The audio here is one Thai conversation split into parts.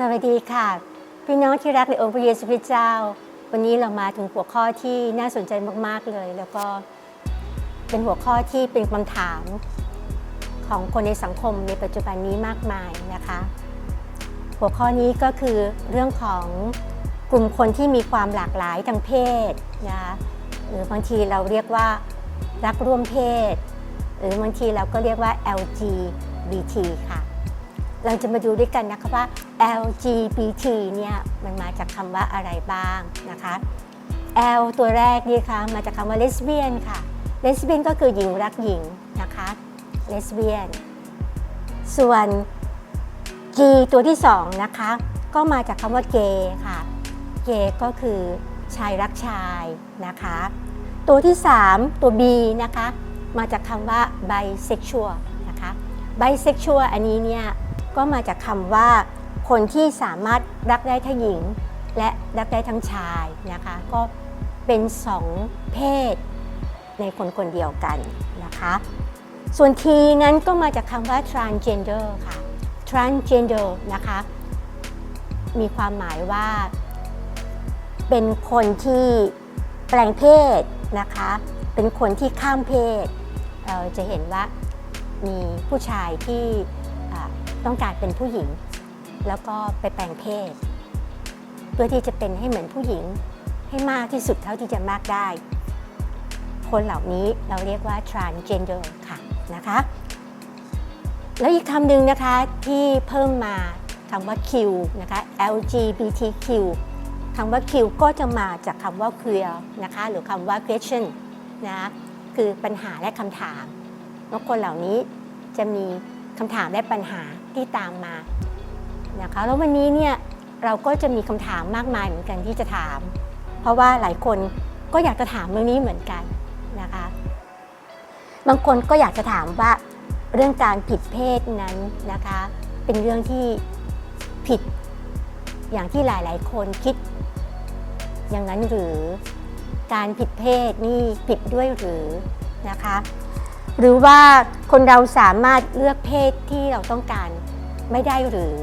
สวัสดีค่ะ พี่น้องที่รักในองค์พระเยซูคริสต์เจ้า วันนี้เรามาถึงหัวข้อที่น่าสนใจมาก ๆเลย แล้วก็เป็นหัวข้อที่เป็นคำถามของคนในสังคมในปัจจุบันนี้มากมายนะคะ หัวข้อนี้ก็คือเรื่องของกลุ่มคนที่มีความหลากหลายทางเพศนะคะหรือบางทีเราเรียกว่ารักร่วมเพศ หรือบางทีเราก็เรียกว่า LGBT ค่ะ เราจะมาดูด้วยกันนะคะว่า LGBT เนี่ยมันมาจากคำว่าอะไรบ้างนะคะ L ตัวแรกนี่ค่ะมาจากคำว่า lesbian ค่ะ lesbian ก็คือหญิงรักหญิงนะคะ lesbian ส่วน G ตัวที่สองนะคะก็มาจากคำว่า gay ค่ะ gay ก็คือชายรักชายนะคะ ตัวที่ 3 ตัว B นะคะ มาจากคำว่า bisexual นะคะ bisexual อันนี้เนี่ย ก็มาจากคำว่า คนที่สามารถรักได้ทั้งหญิง และรักได้ทั้งชายนะคะ ก็เป็นสองเพศในคนคนเดียวกันนะคะ ส่วน T นั้นก็มาจากคำว่า transgender ค่ะ transgender นะคะ มีความหมายว่า เป็นคนที่แปลงเพศนะคะ เป็นคนที่ข้ามเพศ เราจะเห็นว่ามีผู้ชายที่ ต้องการเป็นผู้หญิง แล้วก็ไปแปลงเพศ เพื่อที่จะเป็นให้เหมือนผู้หญิงให้มากที่สุดเท่าที่จะมากได้ คนเหล่านี้เราเรียกว่า transgender ค่ะนะคะแล้วอีกคำหนึ่งนะคะที่เพิ่มมาคำว่า Q นะคะ LGBTQ คำว่า Q ก็จะมาจากคำว่า queer นะคะหรือคำว่า question นะคือปัญหาและคำถามแล้วคนเหล่านี้จะมีคำถามและปัญหา ที่ตามมานะคะแล้ววันนี้เนี่ยเราก็จะมีคำถามมากมายเหมือนกันที่จะถาม เพราะว่าหลายคนก็อยากจะถามเรื่องนี้เหมือนกันนะคะบางคนก็อยากจะถามว่าเรื่องการผิดเพศนั้นนะคะ เป็นเรื่องที่ผิดอย่างที่หลาย ๆ คนคิด อย่างนั้นหรือการผิดเพศนี่ผิดด้วยหรือนะคะ หรือว่าคนเราสามารถเลือกเพศที่เราต้องการไม่ได้หรือ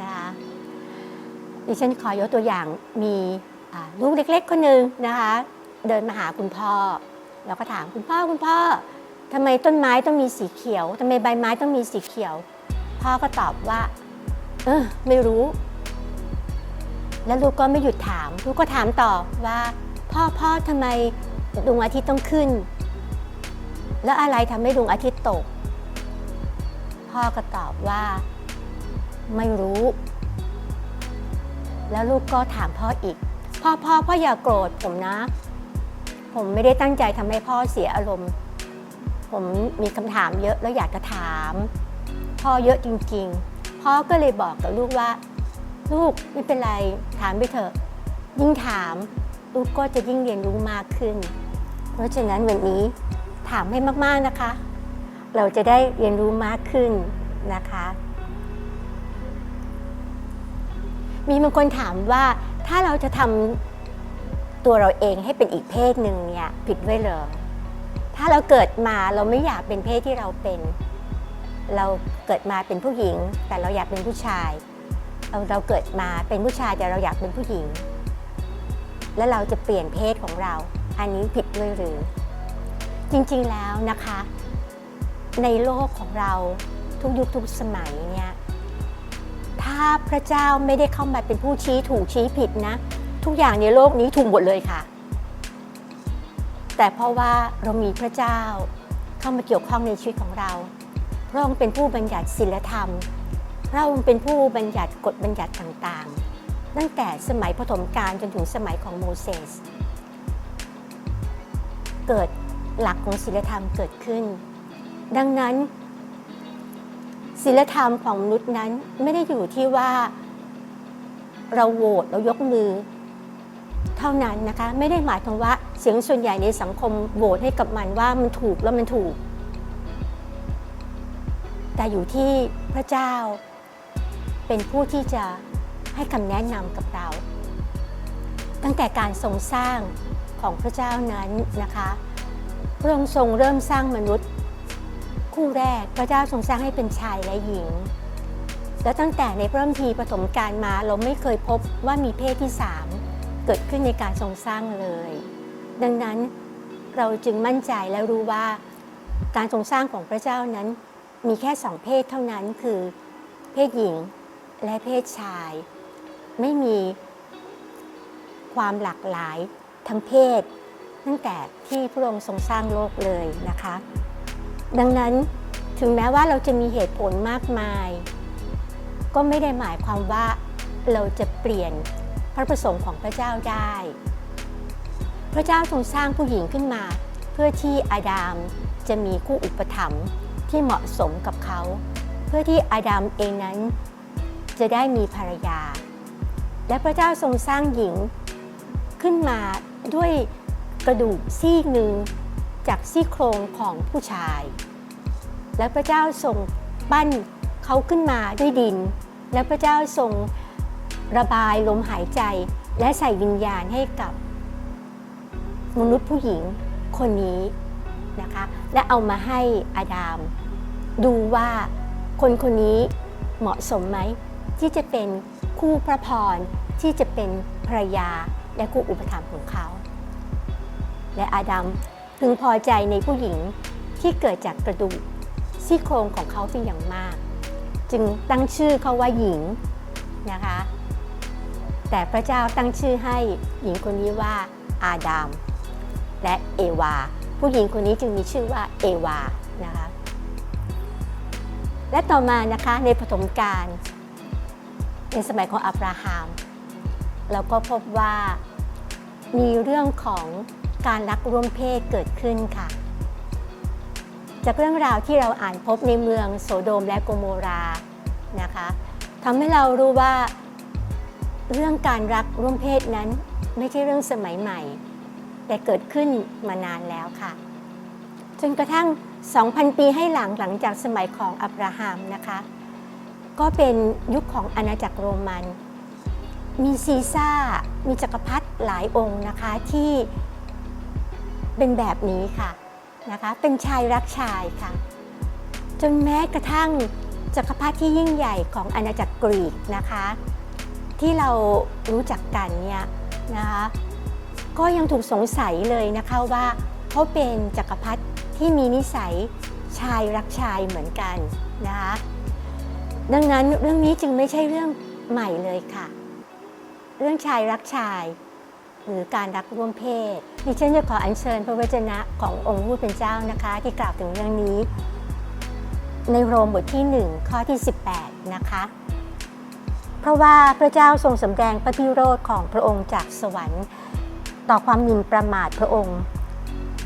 นะคะดิฉันขอยกตัวอย่างมีลูกเล็กๆคนหนึ่งนะคะ เดินมาหาคุณพ่อ แล้วก็ถามคุณพ่อคุณพ่อทำไมต้นไม้ต้องมีสีเขียวทำไมใบไม้ต้องมีสีเขียว พ่อก็ตอบว่า เออไม่รู้ แล้วลูกก็ไม่หยุดถาม ลูกก็ถามต่อว่า พ่อพ่อทำไมดวงอาทิตย์ต้องขึ้น แล้วอะไรทำให้ดวงอาทิตย์ตก พ่อก็ตอบว่า ไม่รู้ แล้วลูกก็ถามพ่ออีก พ่อพ่อพ่ออย่าโกรธผมนะ ผมไม่ได้ตั้งใจทำให้พ่อเสียอารมณ์ ผมมีคำถามเยอะแล้วอยากจะถาม พ่อเยอะจริง ๆ พ่อก็เลยบอกกับลูกว่า ลูกไม่เป็นไรถามไปเถอะ ยิ่งถามลูกก็จะยิ่งเรียนรู้มากขึ้น เพราะฉะนั้นวันนี้ ถามให้มาก ๆนะคะ เราจะได้เรียนรู้มากขึ้นนะคะ มีบางคนถามว่าถ้าเราจะทำตัวเราเองให้เป็นอีกเพศหนึ่งเนี่ยผิดไว้เหรอถ้าเราเกิดมาเราไม่อยากเป็นเพศที่เราเป็น เราเกิดมาเป็นผู้หญิง แต่เราอยากเป็นผู้ชายเราเราเกิดมาเป็นผู้ชายแต่เราอยากเป็นผู้หญิง แล้วเราจะเปลี่ยนเพศของเรา อันนี้ผิดด้วยหรือ จริงๆแล้วนะคะ ในโลกของเราทุกยุคทุกสมัยเนี่ยถ้าพระเจ้าไม่ได้เข้ามาเป็นผู้ชี้ถูกชี้ผิดนะ ทุกอย่างในโลกนี้ถูกหมดเลยค่ะ แต่เพราะว่าเรามีพระเจ้าเข้ามาเกี่ยวข้องในชีวิตของเราพระองค์เป็นผู้บัญญัติศีลธรรม พระองค์เป็นผู้บัญญัติกฎบัญญัติต่างๆ ตั้งแต่สมัยปฐมกาลจนถึงสมัยของโมเสส เกิด หลักของศีลธรรมเกิดขึ้น ดังนั้นศีลธรรมของมนุษย์นั้นไม่ได้อยู่ที่ว่าเราโหวตเรายกมือ เท่านั้นนะคะไม่ได้หมายถึงว่าเสียงส่วนใหญ่ในสังคมโหวตให้กับมันว่ามันถูกแล้วมันถูก แต่อยู่ที่พระเจ้าเป็นผู้ที่จะให้คำแนะนำกับเรา ตั้งแต่การทรงสร้างของพระเจ้านั้นนะคะ พระองค์ทรงเริ่มสร้างมนุษย์ คู่แรกพระเจ้าทรงสร้างให้เป็นชายและหญิง แล้วตั้งแต่ในพระคัมภีร์ปฐมกาลมาเราไม่เคยพบว่ามีเพศที่สามเกิดขึ้นในการทรงสร้างเลย ดังนั้นเราจึงมั่นใจและรู้ว่าการทรงสร้างของพระเจ้านั้น มีแค่สองเพศเท่านั้นคือ เพศหญิงและเพศชาย ไม่มีความหลากหลายทั้งเพศ ตั้งแต่ที่พระองค์ทรงสร้างโลกเลยนะคะ ดังนั้นถึงแม้ว่าเราจะมีเหตุผลมากมาย ก็ไม่ได้หมายความว่าเราจะเปลี่ยนพระประสงค์ของพระเจ้าได้ พระเจ้าทรงสร้างผู้หญิงขึ้นมา เพื่อที่อาดามจะมีคู่อุปถัมภ์ที่เหมาะสมกับเขา เพื่อที่อาดามเองนั้นจะได้มีภรรยา และพระเจ้าทรงสร้างหญิงขึ้นมาด้วย กระดูกซี่หนึ่งจากซี่โครงของผู้ชาย และพระเจ้าทรงปั้นเขาขึ้นมาด้วยดิน และพระเจ้าทรงระบายลมหายใจและใส่วิญญาณให้กับมนุษย์ผู้หญิงคนนี้นะคะและเอามาให้อาดาม ดูว่าคนคนนี้เหมาะสมไหม ที่จะเป็นคู่พระพรที่จะเป็นภรรยาและคู่อุปถัมภ์ของเขา และอาดัมพึงพอใจในผู้หญิงที่เกิดจากกระดูกซี่โครงของเขาเป็นอย่างมาก จึงตั้งชื่อเขาว่าหญิงนะคะ แต่พระเจ้าตั้งชื่อให้หญิงคนนี้ว่าอาดามและเอวา ผู้หญิงคนนี้จึงมีชื่อว่าเอวานะคะและต่อมานะคะในปฐมกาลในสมัยของอับราฮัมเราก็พบว่ามีเรื่องของ การรักร่วมเพศเกิดขึ้นค่ะ จากเรื่องราวที่เราอ่านพบในเมืองโสโดมและโกโมรานะคะทำให้เรารู้ว่าเรื่องการรักร่วมเพศนั้นไม่ใช่เรื่องสมัยใหม่ แต่เกิดขึ้นมานานแล้วค่ะ จนกระทั่ง 2,000 ปีให้หลังหลังจากสมัยของอับราฮัมนะคะ ก็เป็นยุคของอาณาจักรโรมัน มีซีซ่า มีจักรพรรดิหลายองค์นะคะที่ เป็นแบบนี้ค่ะนะคะเป็นชายรักชายค่ะ จนแม้กระทั่งจักรพรรดิที่ยิ่งใหญ่ของอาณาจักรกรีกนะคะ ที่เรารู้จักกันเนี่ยนะคะก็ยังถูกสงสัยเลยนะคะว่าเขาเป็นจักรพรรดิที่มีนิสัยชายรักชายเหมือนกันนะคะดังนั้นเรื่องนี้จึงไม่ใช่เรื่องใหม่เลยค่ะ เรื่องชายรักชาย หรือการรักร่วมเพศ ดิฉันจะขออัญเชิญพระวจนะขององค์ผู้เป็นเจ้านะคะ ที่กล่าวถึงเรื่องนี้ ในโรมบทที่ 1 ข้อที่ 18 นะคะ เพราะว่าพระเจ้าทรงสำแดงพระพิโรธของพระองค์จากสวรรค์ ต่อความหมิ่นประมาทพระองค์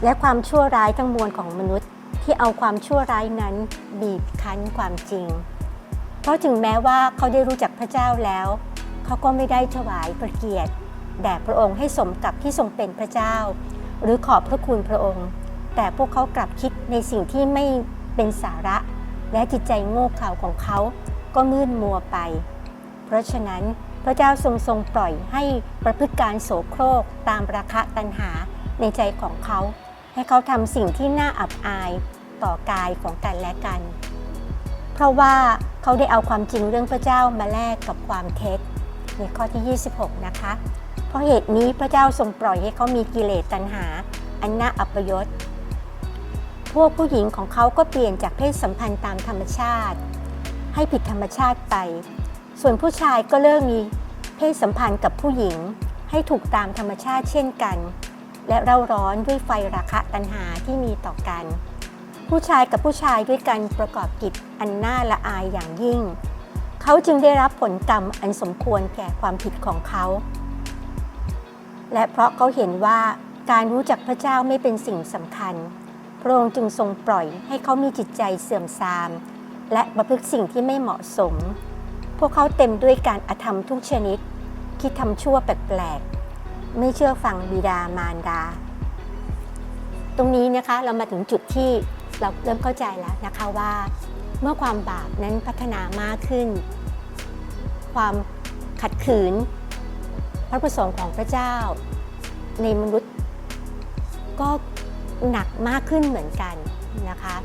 และความชั่วร้ายทั้งมวลของมนุษย์ ที่เอาความชั่วร้ายนั้นบีบคั้นความจริง เพราะถึงแม้ว่าเขาได้รู้จักพระเจ้าแล้ว เขาก็ไม่ได้ถวายพระเกียรติ แด่พระองค์ให้สมกับที่ทรงเป็นพระเจ้า หรือขอบพระคุณพระองค์ แต่พวกเขากลับคิดในสิ่งที่ไม่เป็นสาระ และจิตใจโง่เขลาของเขาก็มืดมัวไป เพราะฉะนั้นพระเจ้าทรงทรงปล่อยให้ประพฤติการโสโครกตามราคะตัณหาในใจของเขา ให้เขาทำสิ่งที่น่าอับอายต่อกายของกันและกัน เพราะว่าเขาได้เอาความจริงเรื่องพระเจ้ามาแลกกับความเท็จในข้อที่ 26 นะคะ เพราะเหตุนี้พระเจ้าทรงปล่อยให้เขามีกิเลสตัณหา อันน่าอัปยศ พวกผู้หญิงของเขาก็เปลี่ยนจากเพศสัมพันธ์ตามธรรมชาติ ให้ผิดธรรมชาติไป ส่วนผู้ชายก็เริ่มมีเพศสัมพันธ์กับผู้หญิงให้ถูกตามธรรมชาติเช่นกัน และเร่าร้อนด้วยไฟราคะตัณหาที่มีต่อกัน ผู้ชายกับผู้ชายด้วยกันประกอบกิจอันน่าละอายอย่างยิ่ง เขาจึงได้รับผลกรรมอันสมควรแก่ความผิดของเขา และเพราะเขาเห็นว่าการรู้จักพระเจ้าไม่เป็นสิ่งสำคัญ พระองค์จึงทรงปล่อยให้เขามีจิตใจเสื่อมทราม และประพฤติสิ่งที่ไม่เหมาะสม พวกเขาเต็มด้วยการอธรรมทุกชนิด คิดทำชั่วแปลกๆ ไม่เชื่อฟังบิดามารดา ตรงนี้นะคะเรามาถึงจุดที่เราเริ่มเข้าใจแล้วนะคะว่า เมื่อความบาปนั้นพัฒนามากขึ้น ความขัดขืน ระประสงค์ของพระเจ้า ในมนุษย์ก็หนักมากขึ้นเหมือนกันนะคะ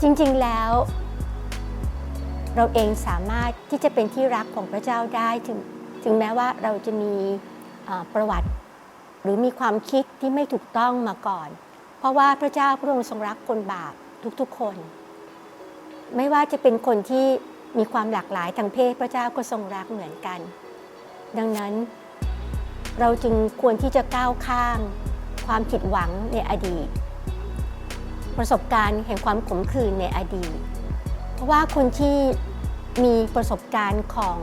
จริงๆแล้ว เราเองสามารถที่จะเป็นที่รักของพระเจ้าได้ถึงถึงแม้ว่าเราจะมีประวัติ หรือมีความคิดที่ไม่ถูกต้องมาก่อน เพราะว่าพระเจ้าพระองค์ทรงรักคนบาปทุกๆคน ไม่ว่าจะเป็นคนที่มีความหลากหลายทางเพศพระเจ้าก็ทรงรักเหมือนกัน ดังนั้น เราจึงควรที่จะก้าวข้ามความผิดหวังในอดีต ประสบการณ์แห่งความขมขื่นในอดีต เพราะว่าคนที่มีประสบการณ์ของ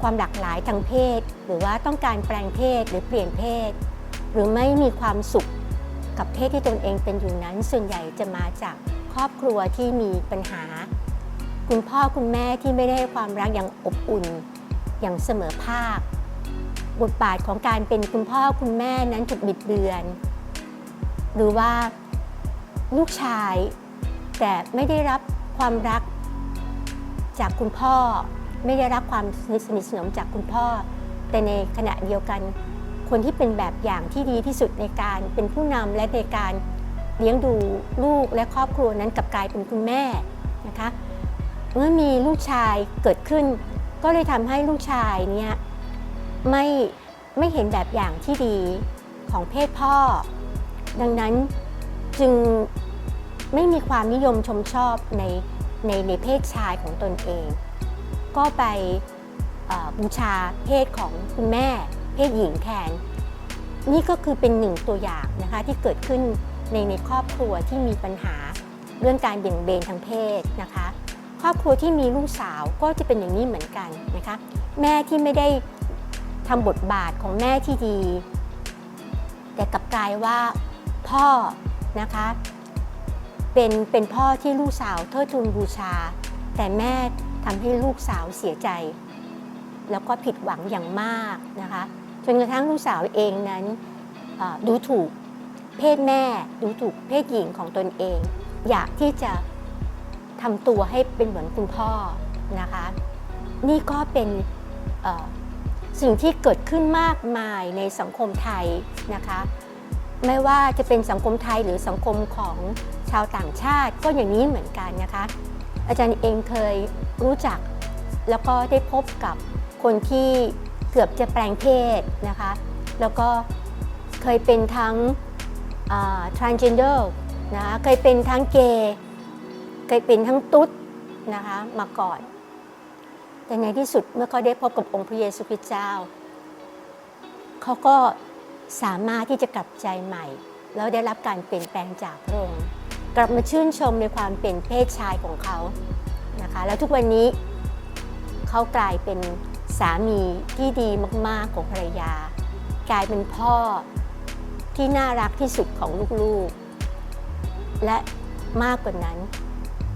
ความหลากหลายทางเพศ หรือว่าต้องการแปลงเพศหรือเปลี่ยนเพศ หรือไม่มีความสุขกับเพศที่ตนเองเป็นอยู่นั้น ส่วนใหญ่จะมาจากครอบครัวที่มีปัญหา คุณพ่อคุณแม่ที่ไม่ได้ให้ความรักอย่างอบอุ่นอย่างเสมอภาค บทบาทของการเป็นคุณพ่อคุณแม่นั้นถูกบิดเบือน หรือว่าลูกชาย แต่ไม่ได้รับความรักจากคุณพ่อ ไม่ได้รับความสนิทสนิทสนมจากคุณพ่อ แต่ในขณะเดียวกัน คนที่เป็นแบบอย่างที่ดีที่สุดในการเป็นผู้นำและในการเลี้ยงดูลูกและครอบครัวนั้นกลับกลายเป็นคุณแม่นะคะเมื่อมีลูกชายเกิดขึ้น ก็เลยทำให้ลูกชายเนี่ย ไม่ไม่เห็นแบบอย่างที่ดีของเพศพ่อ ดังนั้นจึงไม่มีความนิยมชมชอบในในในเพศชายของตนเอง ก็ไปบูชาเพศของคุณแม่ เพศหญิงแทนนี่ก็คือเป็นหนึ่งตัวอย่างนะคะที่เกิดขึ้นในในครอบครัวที่มีปัญหาเรื่องการเบี่ยงเบนทางเพศนะคะ ครอบครัวที่มีลูกสาวก็จะเป็นอย่างนี้เหมือนกันนะคะ แม่ที่ไม่ได้ ทำบทบาทของแม่ที่ดี แต่กลับกลายว่าพ่อนะคะเป็นเป็นพ่อที่ลูกสาวเทิดทูนบูชา แต่แม่ทำให้ลูกสาวเสียใจ แล้วก็ผิดหวังอย่างมากนะคะจนกระทั่งลูกสาวเองนั้นดูถูกเพศแม่ดูถูกเพศหญิงของตนเอง อยากที่จะทำตัวให้เป็นเหมือนคุณพ่อนะคะ นี่ก็เป็น สิ่งที่เกิดขึ้นมากมายในสังคมไทยนะคะ ไม่ว่าจะเป็นสังคมไทยหรือสังคมของชาวต่างชาติก็อย่างนี้เหมือนกันนะคะ อาจารย์เองเคยรู้จัก แล้วก็ได้พบกับคนที่เกือบจะแปลงเพศนะคะ แล้วก็เคยเป็นทั้ง transgender นะคะเคยเป็นทั้งเกย์เคยเป็นทั้งตุ๊ดนะคะมาก่อน แต่ในที่สุดเมื่อเขาได้พบกับองค์พระเยซูคริสต์เจ้า เขาก็สามารถที่จะกลับใจใหม่ แล้วได้รับการเปลี่ยนแปลงจากพระองค์กลับมาชื่นชมในความเป็นเพศชายของเขานะคะ แล้วทุกวันนี้เขากลายเป็นสามีที่ดีมาก ๆ ของภรรยา กลายเป็นพ่อที่น่ารักที่สุดของลูกๆ และมากกว่านั้น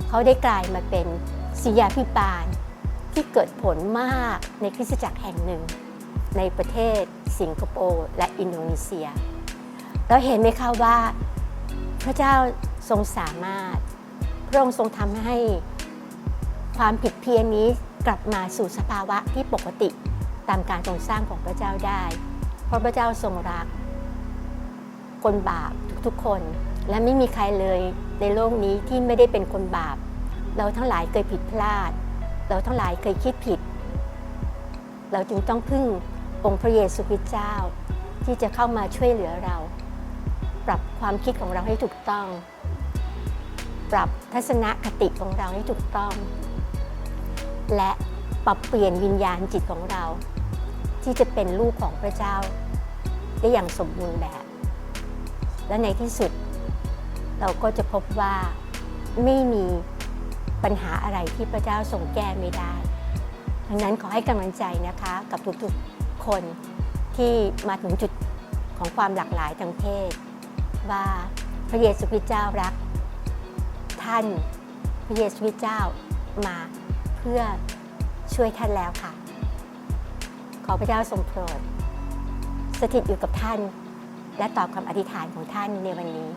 เขาได้กลายมาเป็นศิยาพิบาล ที่เกิดผลมากในคริสตจักรแห่งหนึ่ง ในประเทศสิงคโปร์และอินโดนีเซีย เราเห็นไหมคะว่า พระเจ้าทรงสามารถ พระองค์ทรงทำให้ความผิดเพี้ยนนี้กลับมาสู่สภาวะที่ปกติตามการทรงสร้างของพระเจ้าได้ เพราะพระเจ้าทรงรัก คนบาปทุกๆคน และไม่มีใครเลยในโลกนี้ที่ไม่ได้เป็นคนบาป เราทั้งหลายเคยผิดพลาด เราทั้งหลายเคยคิดผิด เราจึงต้องพึ่งองค์พระเยซูคริสต์เจ้า ที่จะเข้ามาช่วยเหลือเรา ปรับความคิดของเราให้ถูกต้อง ปรับทัศนคติของเราให้ถูกต้อง และปรับเปลี่ยนวิญญาณจิตของเรา ที่จะเป็นลูกของพระเจ้า ได้อย่างสมบูรณ์แบบ และในที่สุด เราก็จะพบว่าไม่มี ปัญหาอะไรที่พระเจ้าทรงแก้ไม่ได้ ดังนั้นขอให้กำลังใจนะคะกับทุกๆคนที่มาถึงจุดของความหลากหลายทางเพศ ว่าพระเยซูคริสต์เจ้ารัก ท่านพระเยซูคริสต์เจ้ามาเพื่อช่วยท่านแล้วค่ะ ขอพระเจ้าทรงโปรดสถิตอยู่กับท่าน และตอบคำอธิษฐานของท่านในวันนี้